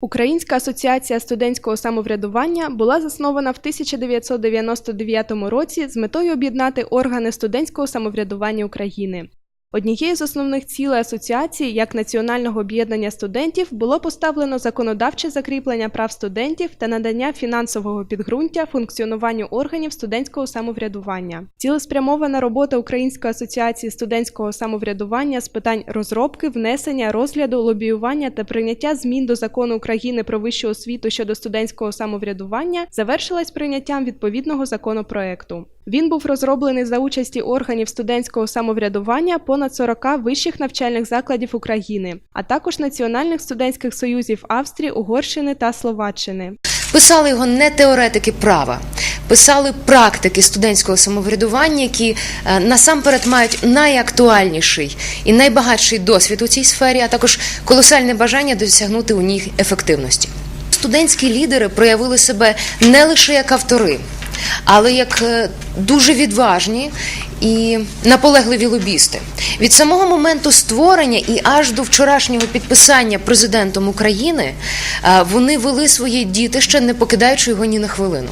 Українська асоціація студентського самоврядування була заснована в 1999 році з метою об'єднати органи студентського самоврядування України. Однією з основних цілей асоціації як національного об'єднання студентів було поставлено законодавче закріплення прав студентів та надання фінансового підґрунтя функціонуванню органів студентського самоврядування. Цілеспрямована робота Української асоціації студентського самоврядування з питань розробки, внесення, розгляду, лобіювання та прийняття змін до закону України про вищу освіту щодо студентського самоврядування завершилась прийняттям відповідного законопроекту. Він був розроблений за участі органів студентського самоврядування понад 40 вищих навчальних закладів України, а також національних студентських союзів Австрії, Угорщини та Словаччини. Писали його не теоретики права, писали практики студентського самоврядування, які е, насамперед мають найактуальніший і найбагатший досвід у цій сфері, а також колосальне бажання досягнути у ній ефективності. Студентські лідери проявили себе не лише як автори, але як е, дуже відважні і наполегливі лобісти. Від самого моменту створення і аж до вчорашнього підписання президентом України е, вони вели своє дітище, не покидаючи його ні на хвилину.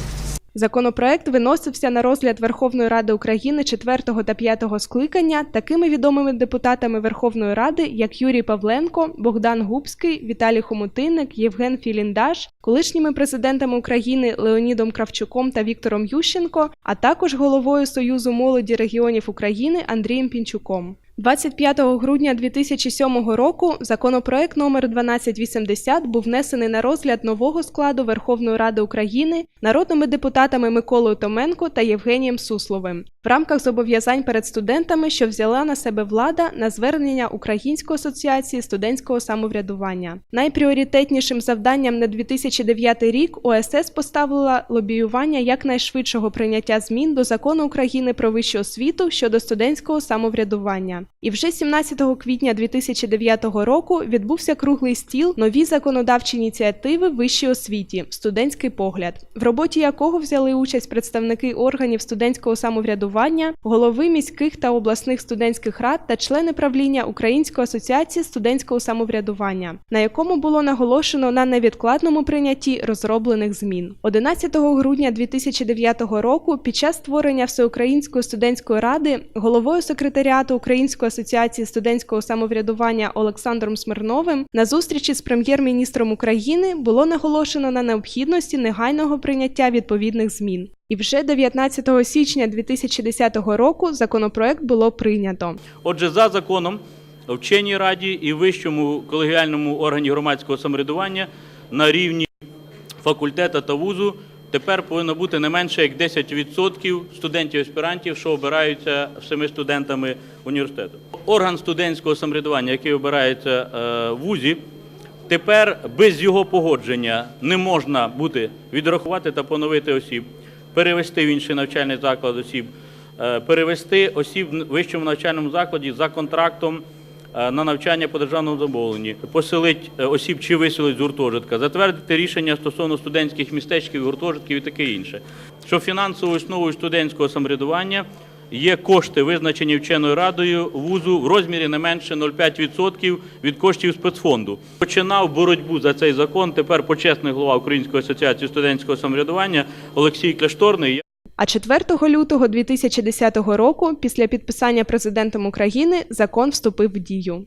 Законопроект виносився на розгляд Верховної Ради України 4 та 5 скликання такими відомими депутатами Верховної Ради, як Юрій Павленко, Богдан Губський, Віталій Хомутинник, Євген Філіндаш, колишніми президентами України Леонідом Кравчуком та Віктором Ющенко, а також головою Союзу молоді регіонів України Андрієм Пінчуком. 25 грудня 2007 року законопроект номер 1280 був внесений на розгляд нового складу Верховної Ради України народними депутатами Миколою Томенко та Євгенієм Сусловим в рамках зобов'язань перед студентами, що взяла на себе влада на звернення Української асоціації студентського самоврядування. Найпріоритетнішим завданням на 2009 рік ОСС поставила лобіювання якнайшвидшого прийняття змін до закону України про вищу освіту щодо студентського самоврядування. І вже 17 квітня 2009 року відбувся круглий стіл нові законодавчі ініціативи вищій освіті, студентський погляд, в роботі якого взяли участь представники органів студентського самоврядування, голови міських та обласних студентських рад та члени правління Української асоціації студентського самоврядування, на якому було наголошено на невідкладному прийнятті розроблених змін. 11 грудня 2009 року під час створення Всеукраїнської студентської ради головою секретаріату Української асоціації студентського самоврядування Олександром Смирновим на зустрічі з прем'єр-міністром України було наголошено на необхідності негайного прийняття відповідних змін. І вже 19 січня 2010 року законопроект було прийнято. Отже, за законом вченій раді і вищому колегіальному органі громадського самоврядування на рівні факультету та вузу тепер повинно бути не менше як 10% студентів-аспірантів, що обираються всіми студентами університету. Орган студентського самоврядування, який обирається е, в вузі, тепер без його погодження не можна буде відрахувати та поновити осіб, перевести в інший навчальний заклад осіб, е, перевести осіб в вищому навчальному закладі за контрактом е, на навчання по державному замовленні, поселить е, осіб чи виселить з гуртожитка, затвердити рішення стосовно студентських містечків, гуртожитків і таке інше. Що фінансовою основою студентського самоврядування є кошти, визначені вченою радою вузу в розмірі не менше 0,5% від коштів спецфонду. Починав боротьбу за цей закон. Тепер почесний голова Української асоціації студентського самоврядування Олексій Кляшторний. А 4 лютого 2010 року, після підписання президентом України, закон вступив в дію.